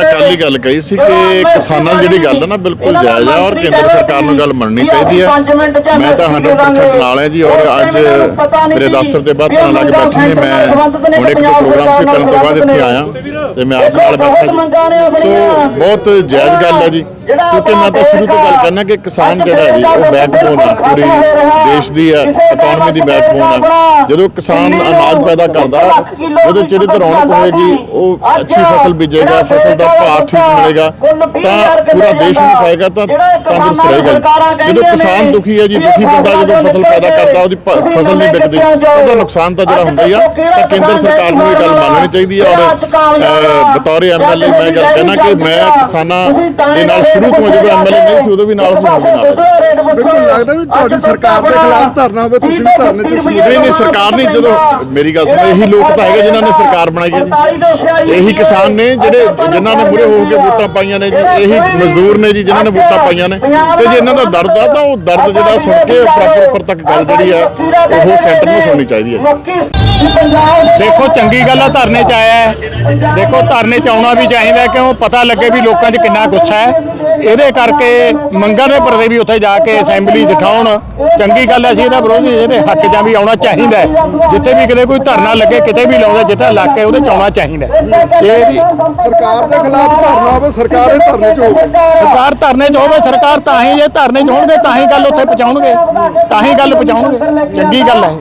ਤਾਂ ਕੱਲ ਹੀ ਗੱਲ ਕਹੀ ਸੀ ਕਿ ਕਿਸਾਨਾਂ ਦੀ ਜਿਹੜੀ ਗੱਲ ਹੈ ਨਾ ਬਿਲਕੁਲ ਜਾਇਜ਼ ਹੈ ਔਰ ਕੇਂਦਰ ਸਰਕਾਰ ਨੂੰ ਗੱਲ ਮੰਨਣੀ ਚਾਹੀਦੀ ਹੈ ਮੈਂ ਤਾਂ 100% ਨਾਲ ਹਾਂ ਜੀ ਔਰ ਅੱਜ ਮੇਰੇ ਦਫ਼ਤਰ ਦੇ ਬਾਹਰ ਧਰਨਾ ਲਾ ਕੇ ਬੈਠੇ ਨੇ ਮੈਂ ਹੁਣ ਇੱਕ ਪ੍ਰੋਗਰਾਮ ਸੀ ਕਰਨ ਤੋਂ ਬਾਅਦ ਇੱਥੇ ਆਇਆ ਤੇ ਮੈਂ ਆਪ ਨਾਲ ਬੈਠਾ ਜੀ ਸੋ ਬਹੁਤ ਜਾਇਜ਼ ਗੱਲ ਹੈ ਜੀ। ਕਿਉਂਕਿ ਮੈਂ ਤਾਂ ਸ਼ੁਰੂ ਤੋਂ ਗੱਲ ਕਰਨਾ ਕਿ ਕਿਸਾਨ ਜਿਹੜਾ ਹੈ ਜੀ ਉਹ ਬੈਕਬੋਨ ਆ ਪੂਰੀ ਦੇਸ਼ ਦੀ ਹੈ ਇਕਨੋਮੀ ਦੀ ਬੈਕਬੋਨ ਆ। ਜਦੋਂ ਕਿਸਾਨ ਅਨਾਜ ਪੈਦਾ ਕਰਦਾ ਜਦੋਂ ਚਿਹਰੇ ਤੇ ਰੌਣਕ ਹੋਏਗੀ ਉਹ ਅੱਛੀ ਫਸਲ ਬੀਜੇਗਾ ਫਸਲ ਦਾ ਭਾਅ ਠੀਕ ਮਿਲੇਗਾ ਤਾਂ ਪੂਰਾ ਦੇਸ਼ ਵੀ ਖਾਏਗਾ ਤਾਂ ਤੰਦਰੁਸਤ ਰਹੇਗਾ। ਜਦੋਂ ਕਿਸਾਨ ਦੁਖੀ ਹੈ ਜੀ ਦੁਖੀ ਬੰਦਾ ਜਦੋਂ ਫਸਲ ਪੈਦਾ ਕਰਦਾ ਉਹਦੀ ਫਸਲ ਨਹੀਂ ਵਿਕਦੀ ਉਹਦਾ ਨੁਕਸਾਨ ਤਾਂ ਜਿਹੜਾ ਹੁੰਦਾ ਹੀ ਆ ਤਾਂ ਕੇਂਦਰ ਸਰਕਾਰ ਨੂੰ ਇਹ ਗੱਲ ਮੰਨਣੀ ਚਾਹੀਦੀ ਹੈ ਔਰ ਬਤੌਰ ਐਮਐਲਏ ਮੈਂ ਗੱਲ ਕਹਿਣਾ ਕਿ ਮੈਂ ਕਿਸਾਨਾਂ ਦੇ ਨਾਲ ਸ਼ੁਰੂ ਤੋਂ ਜਦੋਂ ਐਮਐਲਏ ਨਹੀਂ ਸੀ ਉਦੋਂ ਵੀ ਨਾਲ ਸੀ ਨਾਲ। ਬਿਲਕੁਲ ਲੱਗਦਾ ਵੀ ਤੁਹਾਡੀ ਸਰਕਾਰ ਦੇ ਖਿਲਾਫ ਧਰਨਾ ਹੋਵੇ ਤੁਸੀਂ ਵੀ ਧਰਨੇ ਚ ਸ਼ਮੂਲੀਅਤ ਨਹੀਂ ਨਹੀਂ ਸਰਕਾਰ ਨਹੀਂ ਜਦੋਂ ਮੇਰੀ ਗੱਲ ਸੁਣੋ ਇਹੀ ਲੋਕ ਤਾਂ ਹੈਗੇ ਜਿਨ੍ਹਾਂ ਨੇ ਸਰਕਾਰ ਬਣਾਈ ਹੈ। ਜੀ ਇਹੀ ਕਿਸਾਨ ਨੇ ਜਿਹੜੇ ਜਿਨ੍ਹਾਂ ਨੇ ਮੂਰੇ ਹੋ ਕੇ ਵੋਟਾਂ ਪਾਈਆਂ ਨੇ ਜੀ ਇਹੀ ਮਜ਼ਦੂਰ ਨੇ ਜੀ ਜਿਨ੍ਹਾਂ ਨੇ ਵੋਟਾਂ ਪਾਈਆਂ ਨੇ। ਤੇ ਜੇ ਇਹਨਾਂ ਦਾ ਦਰਦ ਆ ਤਾਂ ਉਹ ਦਰਦ ਜਿਹੜਾ ਸੁਣ ਕੇ ਪ੍ਰੋਪਰ ਉੱਪਰ ਤੱਕ ਗੱਲ ਜਿਹੜੀ ਆ ਉਹ ਸੈਂਟਰ ਨੂੰ ਸੁਣਨੀ ਚਾਹੀਦੀ ਹੈ। ਦੇਖੋ ਚੰਗੀ ਗੱਲ ਆ ਧਰਨੇ ਚ ਆਇਆ ਹੈ। ਦੇਖੋ ਧਰਨੇ ਚ ਆਉਣਾ ਵੀ ਚਾਹੀਦਾ ਹੈ ਕਿਉਂ? ਪਤਾ ਲੱਗੇ ਵੀ ਲੋਕਾਂ 'ਚ ਕਿੰਨਾ ਗੁੱਸਾ ਹੈ। ਇਹਦੇ ਕਰਕੇ ਮੰਗਾਂ ਦੇ ਪਰਦੇ ਵੀ ਉੱਥੇ ਜਾ ਕੇ ਅਸੈਂਬਲੀ ਦਿਖਾਉਣ। ਚੰਗੀ ਗੱਲ ਹੈ ਅਸੀਂ ਇਹਦਾ ਵਿਰੋਧੀ ਇਹਦੇ ਹੱਕ 'ਚ ਵੀ ਆਉਣਾ ਚਾਹੀਦਾ ਜਿੱਥੇ ਵੀ ਕਿਤੇ ਕੋਈ ਧਰਨਾ ਲੱਗੇ ਕਿਤੇ ਵੀ ਲਾਉਂਦੇ ਜਿੱਥੇ ਇਲਾਕੇ ਉਹਦੇ 'ਚ ਆਉਣਾ ਚਾਹੀਦਾ। ਇਹ ਵੀ ਸਰਕਾਰ ਦੇ ਖਿਲਾਫ ਧਰਨਾ ਹੋਵੇ ਸਰਕਾਰ ਦੇ ਧਰਨੇ ਚ ਹੋਵੇ। ਸਰਕਾਰ ਧਰਨੇ 'ਚ ਹੋਵੇ ਸਰਕਾਰ ਤਾਂ ਹੀ ਜੇ ਧਰਨੇ 'ਚ ਹੋਣਗੇ ਤਾਂ ਹੀ ਗੱਲ ਉੱਥੇ ਪਹੁੰਚਾਉਣਗੇ ਤਾਂ ਹੀ ਗੱਲ ਪਹੁੰਚਾਉਣਗੇ। ਚੰਗੀ ਗੱਲ ਹੈ ਇਹ।